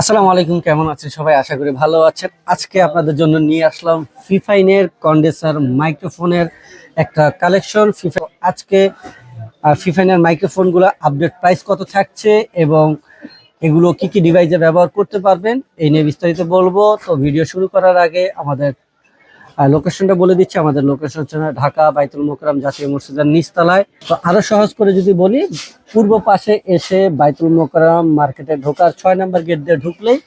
আসসালামু আলাইকুম, কেমন আছেন সবাই? আশা করি ভালো আছেন। আজকে আপনাদের জন্য নিয়ে আসলাম ফিফাইনের কন্ডেসার মাইক্রোফোনের একটা কালেকশন। ফিফা, আজকে ফিফাইনের মাইক্রোফোনগুলো আপডেট প্রাইস কত থাকছে এবং এগুলো কি কি ডিভাইসে ব্যবহার করতে পারবেন, এই নিয়ে বিস্তারিত বলব। তো ভিডিও শুরু করার আগে আমাদের লোকেশনটা বলে দিচ্ছি, আমাদের লোকেশন হচ্ছে ঢাকা, বাইতুল মোকরাম জাতীয় মসজিদের নিচতলায়। তো আরও সহজ করে যদি বলি, পূর্ব পাশে এসে বাইতুল মোকরাম মার্কেটে ঢোকার ছয় নম্বর গেট দিয়ে ঢুকলেই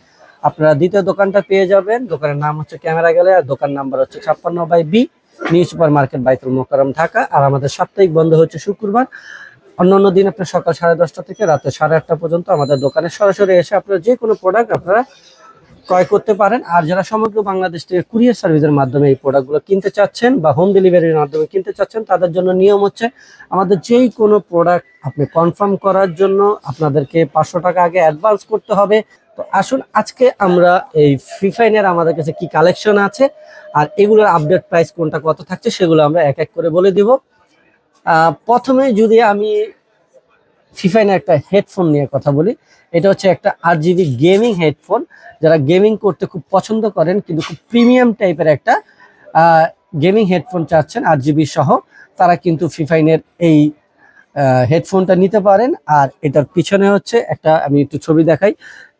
আপনারা দ্বিতীয় দোকানটা পেয়ে যাবেন। দোকানের নাম হচ্ছে ক্যামেরা গেলে আর দোকান নাম্বার হচ্ছে ছাপ্পান্ন by B, New Super Market Baitul Mukarram Dhaka. আর আমাদের সাপ্তাহিক বন্ধ হচ্ছে শুক্রবার। অন্যান্য দিন আপনার সকাল সাড়ে দশটা থেকে রাতে সাড়ে আটটা পর্যন্ত আমাদের দোকানে সরাসরি এসে আপনারা যে কোনো প্রোডাক্ট আপনারা ক্রয় করতে পারেন। আর যারা সমগ্র বাংলাদেশ থেকে কুরিয়ার সার্ভিসের মাধ্যমে এই প্রোডাক্টগুলো কিনতে চাচ্ছেন বা হোম ডেলিভারির মাধ্যমে কিনতে চাচ্ছেন, তাদের জন্য নিয়ম হচ্ছে আমাদের যেই কোনো প্রোডাক্ট আপনি কনফার্ম করার জন্য আপনাদেরকে পাঁচশো টাকা আগে অ্যাডভান্স করতে হবে। তো আসুন, আজকে আমরা এই ফিফাইনের আমাদের কাছে কি কালেকশন আছে আর এগুলোর আপডেট প্রাইস কোনটা, কত থাকছে সেগুলো আমরা এক এক করে বলে দিব। প্রথমে যদি আমি ফিফাইনের একটা হেডফোন নিয়ে কথা বলি। এটা হচ্ছে একটা আর জিবি গেমিং হেডফোন যারা গেমিং করতে খুব পছন্দ করেন, কিন্তু খুব প্রিমিয়াম টাইপের একটা গেমিং হেডফোন চাচ্ছেন আর জিবি সহ, তারা কিন্তু ফিফাইনের এই হেডফোনটা নিতে পারেন। আর এটার পিছনে হচ্ছে একটা, আমি একটু ছবি দেখাই।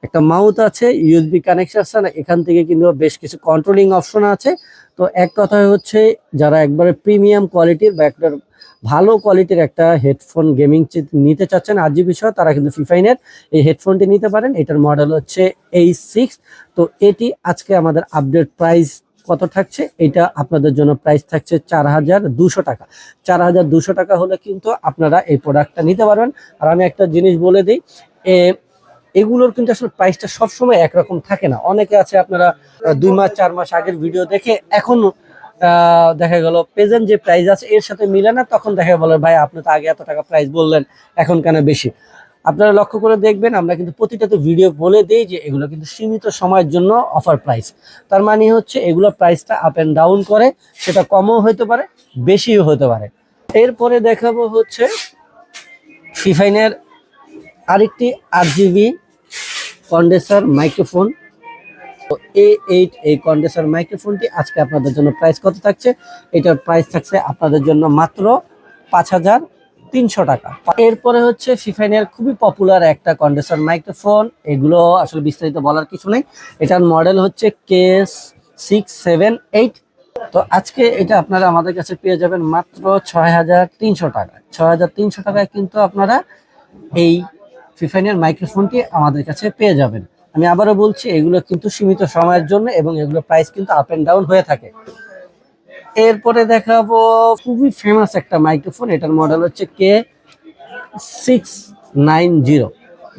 একটা মাউথ আছে ইউএসবি কানেকশন এখান থেকে কিন্তু বেশ কিছু কন্ট্রোলিং অপশন আছে। তো এক কথায় হচ্ছে, যারা একবারে প্রিমিয়াম কোয়ালিটির বা একটা ভালো কোয়ালিটির একটা হেডফোন গেমিং নিতে চাচ্ছেন আর জিবি সহ তারা কিন্তু ফিফাইনের এই হেডফোনটি নিতে পারেন। এটার মডেল হচ্ছে এই সিক্স তো এটি আজকে আমাদের আপডেট প্রাইস কত থাকছে? এটা আপনাদের জন্য প্রাইস থাকছে চার হাজার দুশো টাকা। চার হাজার দুশো টাকা হলে কিন্তু আপনারা এই প্রোডাক্টটা নিতে পারবেন। আর আমি একটা জিনিস বলে দিই এগুলোর কিন্তু আসলে প্রাইসটা সবসময় একরকম থাকে না। অনেকে আছে আপনারা দুই মাস, চার মাস আগের ভিডিও দেখে এখন দেখা গেল প্রেজেন্ট যে প্রাইস আছে, এর সাথে মিলে না, তখন দেখা বলে ভাই, আপনি তো আগে এত টাকা প্রাইস বললেন, এখন কেন বেশি? আপনারা লক্ষ্য করে দেখবেন, আমরা কিন্তু প্রতিটাতে ভিডিও বলে দিই যে এগুলো কিন্তু সীমিত সময়ের জন্য অফার প্রাইস তার মানে হচ্ছে এগুলো প্রাইসটা আপ অ্যান্ড ডাউন করে, সেটা কমও হতে পারে, বেশিও হতে পারে। এরপরে দেখাবো হচ্ছে ফিফাইনের আরেকটি আট জিবি কন্ডেন্সার মাইক্রোফোন তো এ এইট এই কন্ডেন্সার মাইক্রোফোনটি আজকে আপনাদের জন্য প্রাইস কত থাকছে? এটার প্রাইস থাকছে আপনাদের জন্য মাত্র পাঁচ হাজার তিনশো টাকা। এরপরে হচ্ছে ফিফাইনের খুবই পপুলার একটা কন্ডেন্সার মাইক্রোফোন এগুলো আসলে বিস্তারিত বলার কিছু নেই। এটার মডেল হচ্ছে কে সিক্স সেভেন এইট তো আজকে এটা আপনারা আমাদের কাছে পেয়ে যাবেন মাত্র ছয় হাজার তিনশো টাকা ছয় হাজার তিনশো টাকায় কিন্তু আপনারা এই ফিফাইনের মাইক্রোফোনটি আমাদের কাছে পেয়ে যাবেন। আমি আবারও বলছি, এগুলো কিন্তু সীমিত সময়ের জন্য এবং এগুলো প্রাইস কিন্তু আপ এন্ড ডাউন হয়ে থাকে। এরপরে দেখাবো, খুবই ফেমাস একটা মাইক্রোফোন এটার মডেল হচ্ছে কে সিক্স নাইন জিরো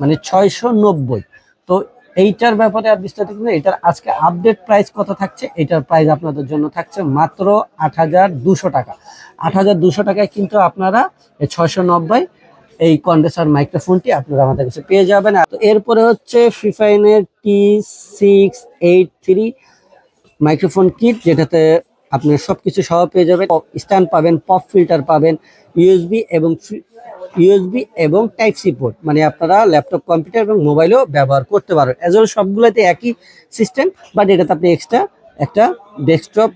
মানে ছয়শো নব্বই। তো এইটার ব্যাপারে আর বিস্তারিত কিন্তু এটার আজকে আপডেট প্রাইস কত থাকছে, এটার প্রাইস আপনাদের জন্য থাকছে মাত্র আট হাজার দুশো টাকা। আট হাজার দুশো টাকায় কিন্তু আপনারা ছয়শো নব্বই এই কন্ডেন্সার মাইক্রোফোনটি আপনারা আমাদের কাছে পেয়ে যাবেন। এরপরে হচ্ছে ফিফাইনের T six eight three microphone kit যেটাতে আপনি সবকিছু সহ পেয়ে যাবেন। স্ট্যান্ড পাবেন পপ ফিল্টার পাবেন ইউএসবি এবং ইউএসবি এবং টাইপ সি পোর্ট মানে আপনারা ল্যাপটপ কম্পিউটার এবং মোবাইলেও ব্যবহার করতে পারবেন। এজ সবগুলোতে একই সিস্টেম বাট এটাতে আপনি এক্সট্রা একটা ডেস্কটপ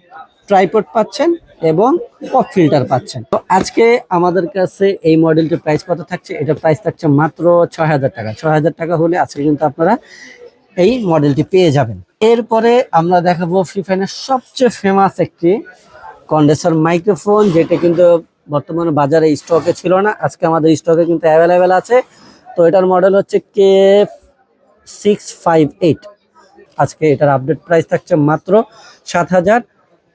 ট্রাইপড পাচ্ছেন। এবং পপ ফিল্টার পাচ্ছেন। তো আজকে আমাদের কাছে এই মডেলটির প্রাইস কত থাকছে? এটা প্রাইস থাকছে মাত্র ছয় হাজার টাকা। ছয় হাজার টাকা হলে আজকে কিন্তু আপনারা এই মডেলটি পেয়ে যাবেন। এরপরে আমরা দেখাবো ফ্রিফাইনের সবচেয়ে ফেমাস একটি কন্ডেন্সার মাইক্রোফোন যেটা কিন্তু বর্তমানে বাজারে স্টকে ছিল না। আজকে আমাদের স্টকে কিন্তু অ্যাভেলেবেল আছে। তো এটার মডেল হচ্ছে কে সিক্স ফাইভ এইট আজকে এটার আপডেট প্রাইস থাকছে মাত্র সাত হাজার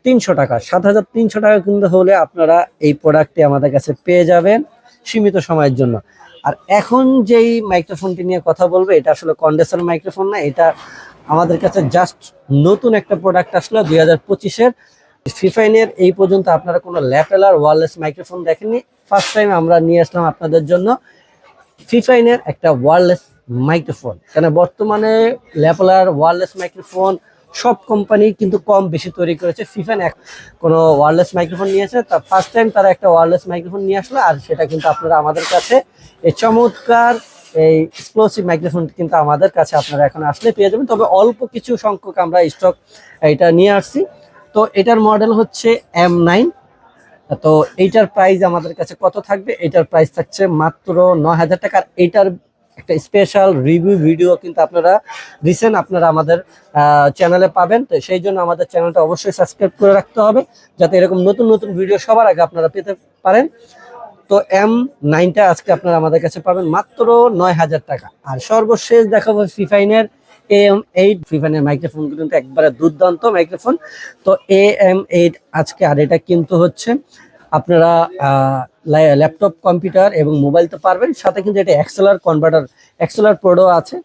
তিনশো টাকা। সাত হাজার তিনশো টাকা কিনতে হলে আপনারা এই প্রোডাক্টটি আমাদের কাছে পেয়ে যাবেন সীমিত সময়ের জন্য। আর এখন যেই মাইক্রোফোনটি নিয়ে কথা বলবে, এটা আসলে কন্ডেসার মাইক্রোফোন না, এটা আমাদের কাছে জাস্ট নতুন একটা প্রোডাক্ট আসলো দুই হাজার পঁচিশের। ফিফাইনের এই পর্যন্ত আপনারা কোনো ল্যাপেলার ওয়ারলেস মাইক্রোফোন দেখেননি। ফার্স্ট টাইম আমরা নিয়ে আসলাম আপনাদের জন্য ফিফাইনের একটা ওয়ারলেস মাইক্রোফোন কেন, বর্তমানে ল্যাপলার ওয়ারলেস মাইক্রোফোন সব কোম্পানি কিন্তু কম বেশি তৈরি করেছে ফিফান এক কোনো ওয়ারলেস মাইক্রোফোন নিয়েছে তার ফার্স্ট টাইম তারা একটা ওয়ারলেস মাইক্রোফোন নিয়ে আসলো আর সেটা কিন্তু আপনারা আমাদের কাছে এই চমৎকার এই এক্সক্লুসিভ মাইক্রোফোন কিন্তু আমাদের কাছে আপনারা এখন আসলে পেয়ে যাবেন। তবে অল্প কিছু সংখ্যক আমরা স্টক এটা নিয়ে আসছি। তো এটার মডেল হচ্ছে এম নাইন তো এইটার প্রাইস আমাদের কাছে কত থাকবে? এটার প্রাইস থাকছে মাত্র ন হাজার টাকা। আর এইটার একটা স্পেশাল রিভিউ ভিডিও কিন্তু আপনারা রিসেন্ট আপনারা আমাদের চ্যানেলে পাবেন। তো সেই জন্য আমাদের চ্যানেলটা অবশ্যই সাবস্ক্রাইব করে রাখতে হবে, যাতে এরকম নতুন নতুন ভিডিও সবার আগে আপনারা পেতে পারেন। তো এম নাইনটা আজকে আপনারা আমাদের কাছে পাবেন মাত্র নয় হাজার টাকা। আর সর্বশেষ দেখাবো ফিফাইনের এম এইট ফিফাইনের মাইক্রোফোন কিন্তু একবারে দুর্দান্ত মাইক্রোফোন তো এ এম এইট আজকে, আর এটা কিন্তু হচ্ছে আপনারা ল্যাপটপ কম্পিউটার এবং মোবাইল তো পারবেন। সাথে কিন্তু এটা এক্সেলার কনভার্টার এক্সেলার প্রোডো আছে।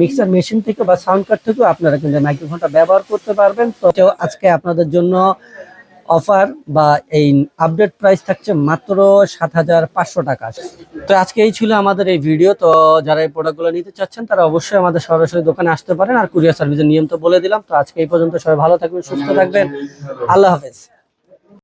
মিক্সার মেশিন থেকে বা সাউন্ড কার্ড থেকেও আপনারা কিন্তু মাইক্রোফোনটা ব্যবহার করতে পারবেন। তো আজকে আপনাদের জন্য অফার বা এই আপডেট প্রাইস থাকছে মাত্র সাত হাজার পাঁচশো টাকা। তো আজকে এই ছিল আমাদের এই ভিডিও তো যারা এই প্রোডাক্টগুলো নিতে চাচ্ছেন, তারা অবশ্যই আমাদের সরাসরি দোকানে আসতে পারেন। আর কুরিয়ার সার্ভিসের নিয়ম তো বলে দিলাম। তো আজকে এই পর্যন্ত সবাই ভালো থাকবেন, সুস্থ থাকবেন। আল্লাহ হাফেজ।